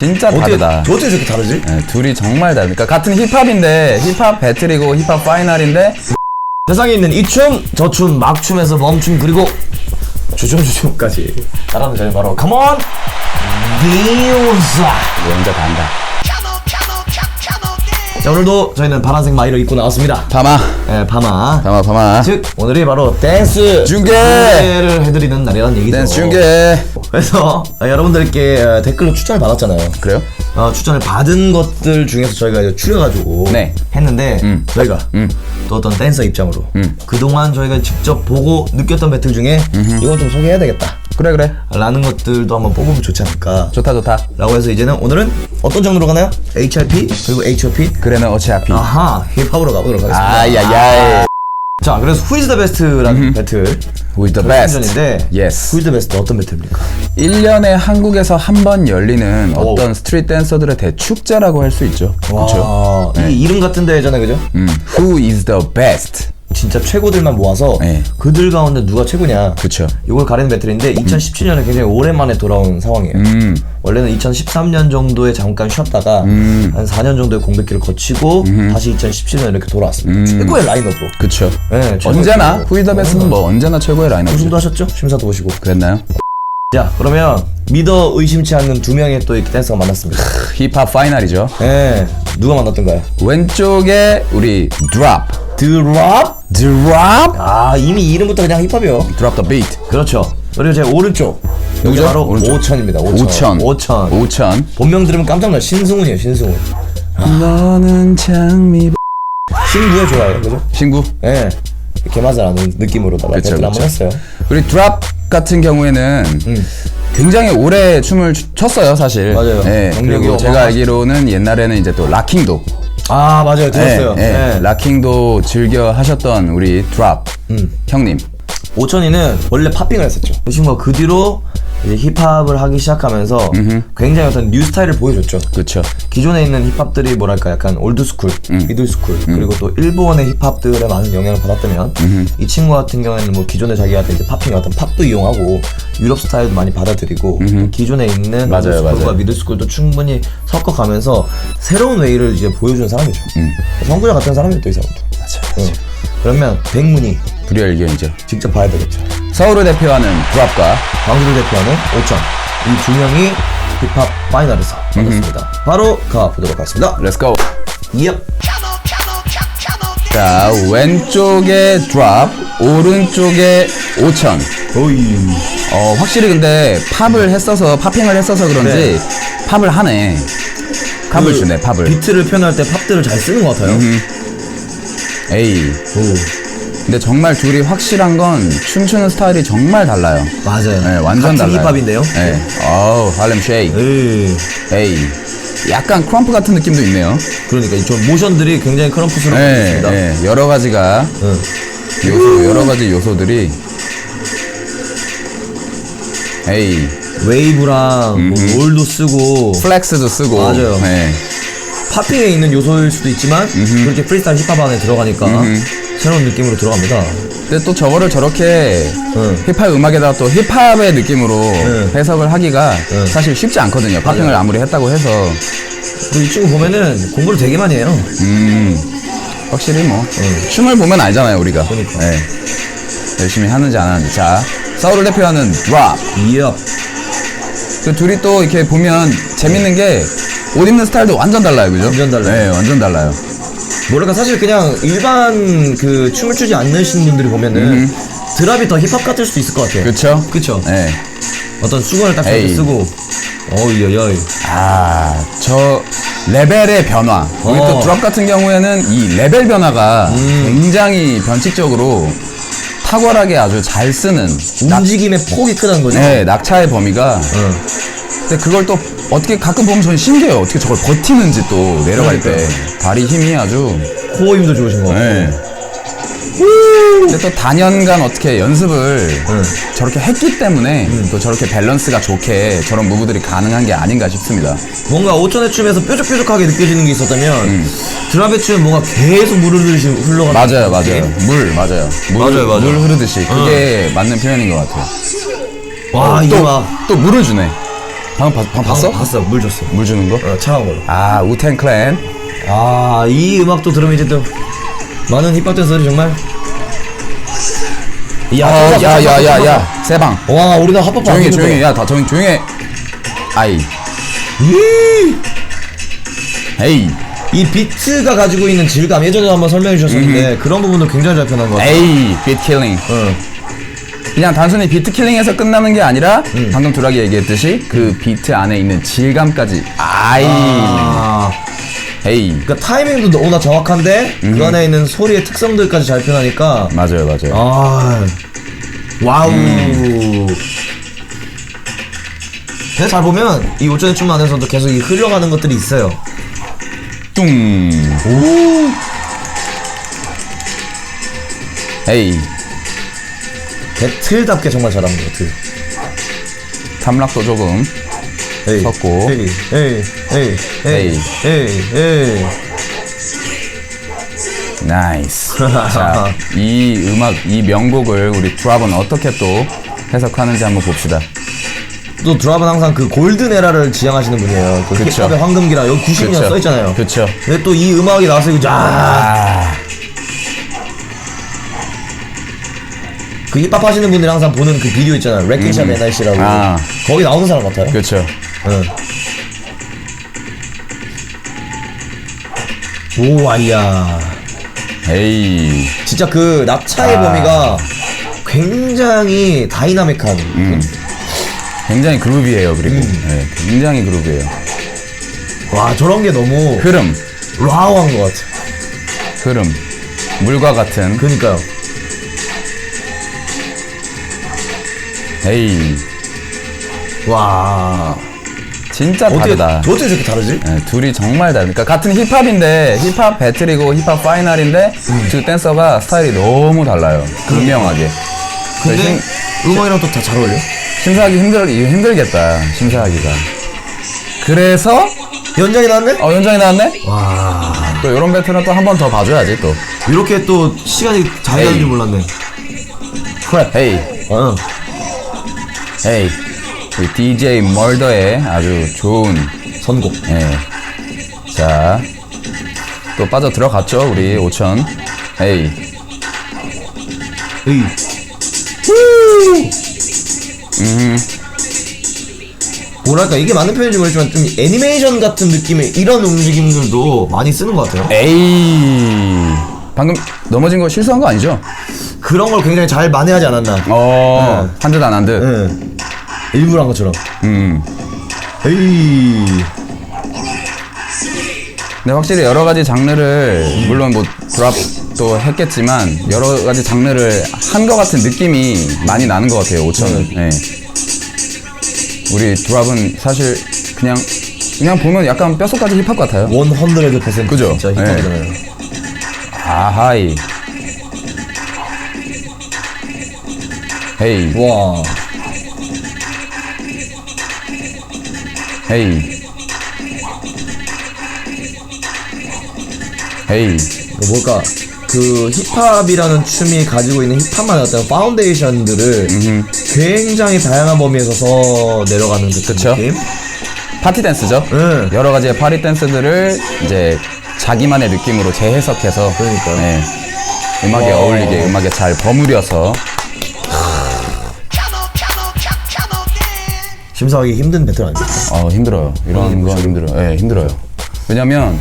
진짜 어떻게, 다르다. 어떻게 저렇게 다르지? 네, 둘이 정말 다르. 그러니까 같은 힙합인데 힙합 배틀이고 힙합 파이널인데 세상에 있는 이 춤, 저 춤, 막춤에서 멈춤, 그리고 주춤주춤까지 따라하는 저희 바로 컴온! 디오사! 이거 혼자 다 한다. 자, 오늘도 저희는 파란색 마이를 입고 나왔습니다. 파마, 네, 파마. 파마, 파마. 즉, 오늘이 바로 댄스 중계! 중계 를 해드리는 날이라는 얘기죠. 댄스 중계. 그래서 아, 여러분들께 어, 댓글로 추천을 받았잖아요. 그래요? 어, 추천을 받은 것들 중에서 저희가 이제 추려가지고 네. 했는데 음. 저희가 음. 또 어떤 댄서 입장으로 음. 그동안 저희가 직접 보고 느꼈던 배틀 중에 이건 좀 소개해야 되겠다 그래 그래. 라는 것들도 한번 뽑으면 좋지 않을까 좋다 좋다. 라고 해서 이제는 오늘은 어떤 장르로 가나요? HRP 그리고 HOP 그래는 어차피. 아하 힙합으로 가보도록 하겠습니다 아야야. 자 그래서 Who is the best라는 배틀 With the best. 전인데 Yes. Who is the best 어떤 배틀입니까? 1년에 한국에서 한 번 열리는 어떤 스트릿 댄서들의 대축제라고 할 수 있죠. 그렇죠. 와, 이 이름 같은 데잖아요 그죠? 음. Who is the best? 진짜 최고들만 모아서 네. 그들 가운데 누가 최고냐 그쵸. 이걸 가리는 배틀인데 2017년에 굉장히 오랜만에 돌아온 상황이에요 음. 원래는 2013년 정도에 잠깐 쉬었다가 음. 한 4년 정도의 공백기를 거치고 다시 2017년에 이렇게 돌아왔습니다 최고의 라인업으로 그쵸. 네, 최고의 언제나 라인업으로. The best는 뭐 언제나 최고의 라인업이죠. 우승도 하셨죠? 심사도 보시고 그랬나요? 자 그러면 믿어 의심치 않는 두 명의 또 이렇게 댄서가 만났습니다 힙합 파이널이죠. 네 누가 만났던가요? 왼쪽에 우리 드랍. 드랍? 드랍? 아 이미 이름부터 그냥 힙합이요 드랍 더 비트. 그렇죠 그리고 제 오른쪽 여기 누구죠? 바로 오른쪽. 오천입니다 오천 오천. 오천. 본명 들으면 깜짝 놀라 신승훈이에요 신승훈 너는 장미. 신부에 좋아요 그죠? 친구. 예 아는 느낌으로다가 그쵸, 배틀 한번 그쵸. 했어요 우리 드랍 같은 경우에는 굉장히 오래 춤을 추- 췄어요, 사실. 맞아요. 예, 경력이 그리고 제가 어마어마하시죠. 알기로는 옛날에는 이제 또 락킹도. 아 맞아요. 들었어요. 예, 예, 예. 락킹도 즐겨 하셨던 우리 드랍 형님. 오천이는 원래 팝핑을 했었죠. 그 친구가 그 뒤로 이제 힙합을 하기 시작하면서 굉장히 어떤 뉴 스타일을 보여줬죠 그쵸. 기존에 있는 힙합들이 뭐랄까 약간 올드스쿨, 미들스쿨 그리고 또 일본의 힙합들에 많은 영향을 받았다면 이 친구 같은 경우에는 뭐 기존에 자기가 이제 팝핑 어떤 팝도 이용하고 유럽 스타일도 많이 받아들이고 기존에 있는 맞아요, 올드스쿨과 맞아요. 미들스쿨도 충분히 섞어가면서 새로운 웨이를 이제 보여준 사람이죠. 선구자 같은 사람이 또이 사람도. 맞아요. 응. 그러면 백문이 불여일견이죠. 직접 봐야 되겠죠. 서울을 대표하는 드랍과 광주를 대표하는 오천 이 두 명이 힙합 파이널에서 만났습니다. 바로 가보도록 하겠습니다. 렛츠고. 이업. 자, 왼쪽에 드랍, 오른쪽에 오천. 오이. 어, 확실히 근데 팝을 했어서, 팝핑을 했어서 그런지 네. 팝을 하네. 팝을 그 주네, 팝을. 비트를 표현할 때 팝들을 잘 쓰는 것 같아요. 에이. 오. 근데 정말 둘이 확실한 건 춤추는 스타일이 정말 달라요. 맞아요. 네, 완전 같은 달라요. 힙합인데요. 네. 어우, 할렘 쉐이크. 에이. 에이. 약간 크럼프 같은 느낌도 있네요. 그러니까 저 모션들이 굉장히 크럼프스러운 것 네, 같습니다. 네. 여러 가지가, 응. 요소, 여러 가지 요소들이. 에이. 웨이브랑 뭐 롤도 쓰고 플렉스도 쓰고. 맞아요. 네. 팝핑에 있는 요소일 수도 있지만 그렇게 프리스타일 힙합 안에 들어가니까 새로운 느낌으로 들어갑니다. 근데 또 저거를 저렇게 응. 힙합 음악에다가 또 힙합의 느낌으로 응. 해석을 하기가 응. 사실 쉽지 않거든요. 팝핑을 아무리 했다고 해서. 그리고 이 친구 보면은 공부를 되게 많이 해요. 음, 확실히 뭐 춤을 보면 알잖아요 우리가. 그러니까. 네. 열심히 하는지 안 하는지. 자, 서울을 대표하는 드랍. 이업. 그 둘이 또 이렇게 보면 재밌는 게 옷 입는 스타일도 완전 달라요, 그죠? 완전 달라요. 네, 완전 달라요. 뭐랄까 사실 그냥 일반 그 춤을 추지 않으신 분들이 보면은 드랍이 더 힙합 같을 수도 있을 것 같아요. 그쵸? 그쵸? 네. 어떤 수건을 딱 이렇게 에이. 쓰고 어이 여이 아, 저 레벨의 변화. 우리 어. 또 드랍 같은 경우에는 이 레벨 변화가 굉장히 변칙적으로 탁월하게 아주 잘 쓰는 낙, 움직임의 폭이 크다는 거죠. 네, 낙차의 범위가 응. 근데 그걸 또 어떻게 가끔 보면 저는 신기해요. 어떻게 저걸 버티는지 또 내려갈 때 그러니까요. 다리 힘이 아주 코어 힘도 좋으신 거 같고. 네. 근데 또 단연간 어떻게 연습을 응. 저렇게 했기 때문에 또 저렇게 밸런스가 좋게 저런 무브들이 가능한 게 아닌가 싶습니다. 뭔가 오천의 춤에서 뾰족뾰족하게 느껴지는 게 있었다면 드랍의 춤은 뭔가 계속 물을 흐르시 흘러가는 맞아요, 맞아요. 느낌? 물, 맞아요. 물, 맞아요, 맞아요. 물 흐르듯이. 그게 맞는 표현인 것 같아요. 와 또, 이거 봐. 또 물을 주네. 방금, 봐- 방금 봤어? 봤어. 물 줬어. 물 주는 거? 어, 차가운 걸로. 아, 우텐 클랜. 아, 이 음악도 들으면 이제 또 많은 힙합 댄서들이 정말 야, 어, 야, 야, 야, 야, 세방. 와, 우리나라 힙합 조용히, 안 조용히, 듣는데. 야, 다 조용히. 아이. 이- 에이. 이 비트가 가지고 있는 질감 예전에 한번 설명해 주셨었는데 그런 부분도 굉장히 잘 표현한 것 같아요. 에이, 비트 킬링. 응. 그냥 단순히 비트 킬링에서 끝나는 게 아니라 음. 방금 두락이 얘기했듯이 그 비트 안에 있는 질감까지. 아이. 아, 에이. 그러니까 타이밍도 너무나 정확한데 그 안에 있는 소리의 특성들까지 잘 표현하니까. 맞아요 맞아요. 아, 와우. 근데 잘 보면 이 오전의 춤 안에서도 계속 이 흘러가는 것들이 있어요. 뚱. 오. 에이 배틀답게 정말 잘하는 것 같아요. 탐락도 조금 에이, 섞고. 에이, 에이, 에이, 에이, 에이, 에이. 나이스 자 이 음악 이 명곡을 우리 드랍은 어떻게 또 해석하는지 한번 봅시다 또 드랍은 항상 그 골든 에라를 지향하시는 분이에요. 그 그쵸. 힙합의 황금기라 여기 90년 그쵸. 써있잖아요. 그쵸. 근데 또 이 음악이 나와서 이거 쫙. 아 그 힙합 하시는 분들이 항상 보는 그 비디오 있잖아요. 레킹샵 NIC라고. 아. 거기 나오는 사람 같아요. 그쵸 응. 오, 아이야. 에이 진짜 그 낙차의 아. 범위가 굉장히 다이나믹한. 음. 굉장히 그루비해요 그리고 네, 굉장히 그루비해요 와, 저런 게 너무 흐름 라우한 것 같아. 흐름 물과 같은 그니까요. 에이 와. 진짜 어떻게, 다르다 어떻게 저렇게 다르지? 네, 둘이 정말 다르니까 같은 힙합인데 힙합 배틀이고 힙합 파이널인데 두 댄서가 스타일이 너무 달라요 분명하게 근데 심- 음악이랑 또 다 잘 어울려. 심사하기 힘들 이거 힘들겠다 심사하기가 그래서 연장이 나왔네? 어 연장이 나왔네 와. 또 이런 배틀은 또 한 번 더 봐줘야지 또 이렇게 또 시간이 잘 가는. 줄 몰랐네. 크랩. 헤이 어. 헤이 우리 DJ 멀더의 아주 좋은 선곡. 예. 자, 또 빠져 들어갔죠, 우리 5천. 에이. 에이. 음, 뭐랄까 이게 맞는 표현인지 모르지만 좀 애니메이션 같은 느낌의 이런 움직임들도 많이 쓰는 것 같아요. 에이. 방금 넘어진 거 실수한 거 아니죠? 그런 걸 굉장히 잘 만회하지 않았나. 어, 한듯안한 듯. 응. 일부러 한 것처럼. 음. 에이. 근데 확실히 여러 가지 장르를, 물론 뭐, 드랍도 했겠지만, 여러 가지 장르를 한 것 같은 느낌이 많이 나는 것 같아요, 5천은. 예. 우리 드랍은 사실 그냥, 그냥 보면 약간 뼛속까지 힙합 같아요. 100% 그죠? 진짜 힙합이잖아요. 아하이. 헤이, 와. 헤이. 헤이. 이거 뭘까? 그 힙합이라는 춤이 가지고 있는 힙합만의 어떤 파운데이션들을 굉장히 다양한 범위에서 서 내려가는 듯한 그쵸? 느낌? 파티 댄스죠? 응. 여러 가지의 파티 댄스들을 이제 자기만의 느낌으로 재해석해서 그러니까요. 네, 음악에 와. 어울리게 음악에 잘 버무려서 심사하기 힘든 배틀 아닙니까? 어 힘들어요. 이런 건 힘들어요. 예, 힘들어요. 왜냐면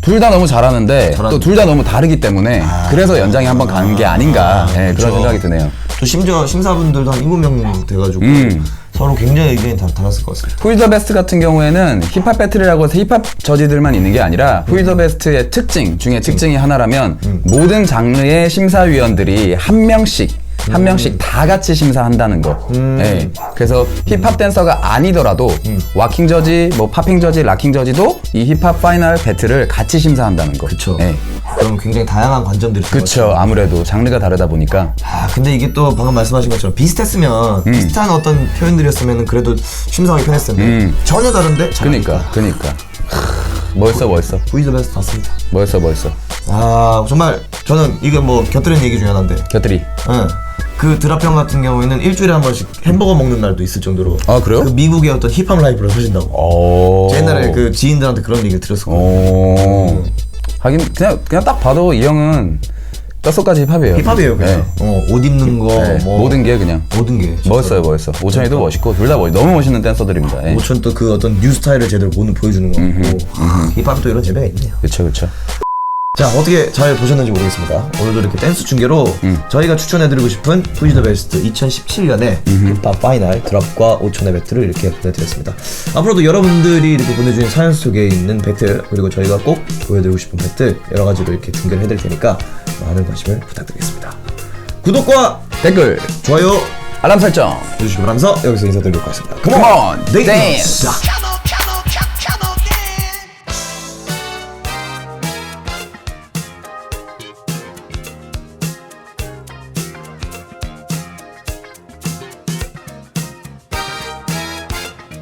둘 다 너무 잘하는데 또. 둘 다 너무 다르기 때문에 그래서 연장에 한번 가는 게 아닌가 예, 그쵸. 그런 생각이 드네요. 또 심지어 심사분들도 한 7명 돼가지고 음. 서로 굉장히 의견이 다 달랐을 것 같습니다. 후이더 베스트 같은 경우에는 힙합 배틀이라고 해서 힙합 저지들만 있는 게 아니라 후이더 베스트의 특징 중에 특징이 하나라면 모든 장르의 심사위원들이 한 명씩 한 명씩 다 같이 심사한다는 거. 예. 그래서 힙합 댄서가 아니더라도 와킹 저지, 뭐 팝핑 저지, 락킹 저지도 이 힙합 파이널 배틀을 같이 심사한다는 거. 그쵸. 예. 그럼 굉장히 다양한 관점들이 그쵸. 아무래도 장르가 다르다 보니까. 아 근데 이게 또 방금 말씀하신 것처럼 비슷했으면 비슷한 어떤 표현들이었으면 그래도 심사하기 편했을 텐데 음. 전혀 다른데 그니까, 그니까. 크, 멋있어, 멋있어. 부이더 베스트 봤습니다. 멋있어, 멋있어. 아 정말 저는 이게 뭐 곁들인 얘기 중에 하나인데 곁들이. 응. 그 드랍형 같은 경우에는 일주일에 한 번씩 햄버거 먹는 날도 있을 정도로 아, 그래요? 그 미국의 어떤 힙합 라이프를 사신다고 오. 제 옛날에 그 지인들한테 그런 얘기를 들었었거든요 오. 하긴 그냥 그냥 딱 봐도 이 형은 뼛속까지 힙합이에요. 힙합이에요 그냥 네. 어, 옷 입는 거 네, 뭐 모든 게 그냥 모든 게 멋있어요, 멋있어. 오천이도 멋있고 둘 다 멋. 너무 멋있는 댄서들입니다. 예. 오천 또 그 어떤 뉴 스타일을 제대로 오늘 보여주는 거 같고 힙합이 또 이런 재미가 있네요 그렇죠, 그렇죠. 자 어떻게 잘 보셨는지 모르겠습니다 오늘도 이렇게 댄스 중계로 저희가 추천해드리고 싶은 후이더 베스트 2017년의 힙합 파이널 드랍과 5천의 배틀을 이렇게 보내드렸습니다 앞으로도 여러분들이 이렇게 보내주신 사연 속에 있는 배틀 그리고 저희가 꼭 보여드리고 싶은 배틀 여러 가지로 이렇게 중계를 해드릴 테니까 많은 관심을 부탁드리겠습니다 구독과 댓글, 좋아요 알람 설정. 해주시기 바라면서 여기서 인사드리도록 하겠습니다 Come on, 네, dance. 자.